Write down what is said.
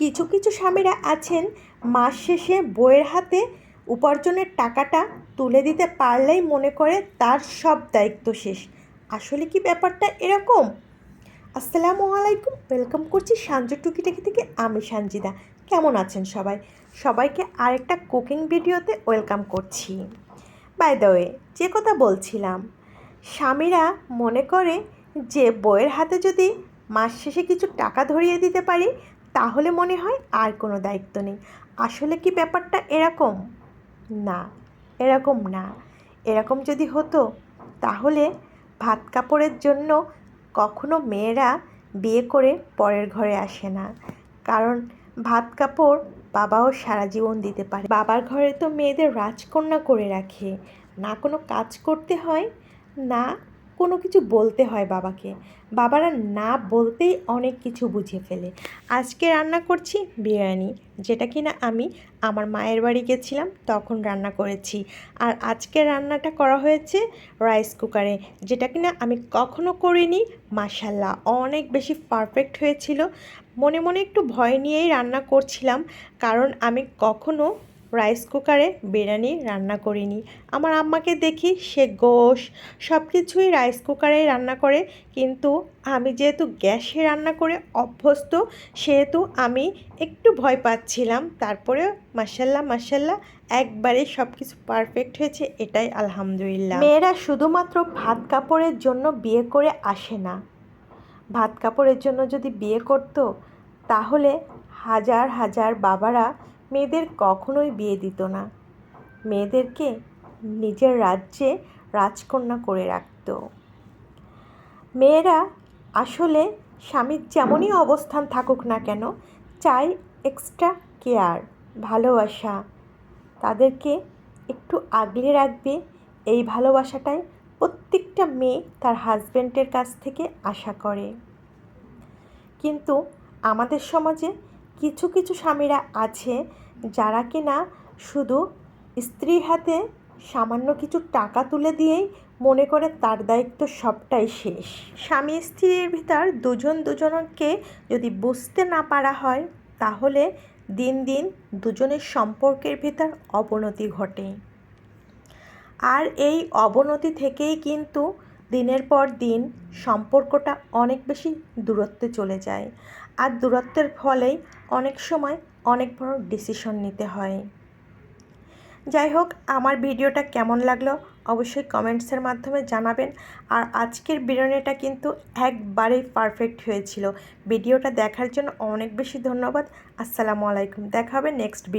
কিছু কিছু স্বামীরা আছেন, মাস শেষে বইয়ের হাতে উপার্জনের টাকাটা তুলে দিতে পারলেই মনে করে তার সব দায়িত্ব শেষ। আসলে কি ব্যাপারটা এরকম? আসসালামু আলাইকুম, ওয়েলকাম করছি সাঞ্জু টুকিটাকি থেকে, আমি সানজিদা। কেমন আছেন সবাই? সবাইকে আরেকটা কুকিং ভিডিওতে ওয়েলকাম করছি। বাই দ্য ওয়ে যে কথা বলছিলাম, স্বামীরা মনে করে যে বইয়ের হাতে যদি মাস শেষে কিছু টাকা ধরিয়ে দিতে পারি, তাহলে মনে হয় আর কোনো দায়িত্ব নেই। আসলে কি ব্যাপারটা এরকম? না এরকম না। এরকম যদি হতো, তাহলে ভাত কাপড়ের জন্য কখনো মেয়েরা বিয়ে করে পরের ঘরে আসে না। কারণ ভাত কাপড় বাবাও সারা জীবন দিতে পারে। বাবার ঘরে তো মেয়েদের রাজকন্যা করে রাখে। না কোনো কাজ করতে হয়, না কোনো কিছু বলতে হয় বাবাকে। বাবারা না বলতেই অনেক কিছু বুঝে ফেলে। আজকে রান্না করছি বিরিয়ানি, যেটা কিনা আমি আমার মায়ের বাড়ি গেছিলাম, তখন রান্না করেছি। আর আজকে রান্নাটা করা হয়েছে রাইস কুকারে, যেটা কিনা আমি কখনো করিনি মাসাল্লাহ অনেক বেশি পারফেক্ট হয়েছিল। মনে মনে একটু ভয় নিয়েই রান্না করছিলাম, কারণ আমি কখনো রাইস কুকারে বিরিয়ানি রান্না করিনি। আমার আম্মাকে দেখি সে গোশ সব কিছুই রাইস কুকারেই রান্না করে। কিন্তু আমি যেহেতু গ্যাসে রান্না করে অভ্যস্ত, সেহেতু আমি একটু ভয় পাচ্ছিলাম। তারপরে মাসাল্লাহ মাসাল্লাহ একবারে সব কিছু পারফেক্ট হয়েছে, এটাই আলহামদুলিল্লাহ। মেয়েরা শুধুমাত্র ভাত কাপড়ের জন্য বিয়ে করে আসে না। ভাত কাপড়ের জন্য যদি বিয়ে করতো, তাহলে হাজার হাজার বাবারা মেয়েদের কখনোই বিয়ে দিত না। মেয়েদেরকে নিজের রাজ্যে রাজকন্যা করে রাখত। মেয়েরা আসলে স্বামীর যেমনই অবস্থান থাকুক না কেন চাই এক্সট্রা কেয়ার ভালোবাসা। তাদেরকে একটু আগলে রাখবে এই ভালোবাসাটাই প্রত্যেকটা মেয়ে তার হাজব্যান্ডের কাছ থেকে আশা করে। কিন্তু আমাদের সমাজে কিছু কিছু স্বামীরা আছে যারা কিনা শুধু স্ত্রীর হাতে সামান্য কিছু টাকা তুলে দিয়েই মনে করে তার দায়িত্ব সবটাই শেষ। স্বামী স্ত্রীর ভিতর দুজন দুজনকে যদি বুঝতে না পারা হয়, তাহলে দিন দিন দুজনের সম্পর্কের ভিতর অবনতি ঘটে। আর এই অবনতি থেকেই কিন্তু দিনের পর দিন সম্পর্কটা অনেক বেশি দূরত্বে চলে যায়। আর দূরত্বের ফলেই অনেক সময় অনেক বড় ডিসিশন নিতে হয়। যাই হোক, আমার ভিডিওটা কেমন লাগল অবশ্যই কমেন্টসের মাধ্যমে জানাবেন। আর আজকের বিরিয়ানিটা কিন্তু একবারেই পারফেক্ট হয়েছিল। ভিডিওটা দেখার জন্য অনেক বেশি ধন্যবাদ। আসসালামু আলাইকুম। দেখা হবে নেক্সট ভিডিও